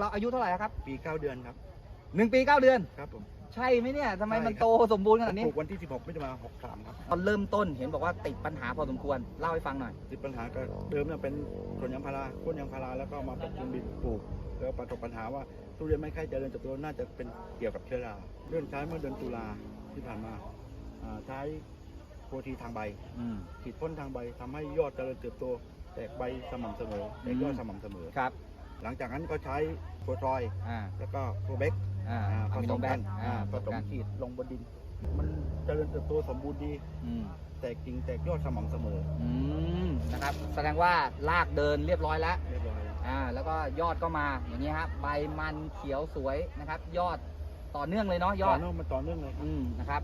เราอายุเท่าไหร่แล้วครับปี 9 เดือนครับหนึ่งปีเก้าเดือน ครับผม ใช่ไหมเนี่ยทำไมใช่มันครับ โตสมบูรณ์ขนาดนี้ ปลูกวันที่ 16มิถุนายน63 ครับตอนเริ่มต้นเห็นบอกว่าติดปัญหาพอสมควรเล่าให้ฟังหน่อย ติดปัญหาก็เดิมเนี่ยเป็นสวนยางพาราโค่นยางพาราแล้วก็มาปรับปรุงดินปลูก แล้วประสบปัญหาว่าทุเรียนไม่ค่อยเจริญเติบโตน่าจะเป็นเกี่ยวกับเชื้อราเรื่องใช้เมื่อเดือนตุลาที่ผ่านมาอ่าใช้โปรตีทางใบ อืม ฉีดพ่นทางใบทำให้ยอดเจริญเติบโต แตกใบสม่ำเสมอแตกยอดสม่ำเสมอ ครับ หลังจากนั้นก็ใช้โฟรอยด์อ่า แล้วก็โปรเบกอ่าอ่าอะผมิสโนมแบกันนอ่าอ่าผผสสมมกันขีดลงบนดิน มันเจริญเติบโตสมบูรณ์ดี อืม แตกกิ่งแตกยอดสม่ำเสมออืม นะครับ แสดงว่าลากเดินเรียบร้อยแล้ว เรียบร้อยแล้วอ่า แล้วก็ยอดก็มาอย่างนี้ครับ ใบมันเขียวสวยนะครับ ยอดต่อเนื่องเลยเนาะยอดต่อเนื่องมันต่อเนื่องเลยครับอืม นะครับ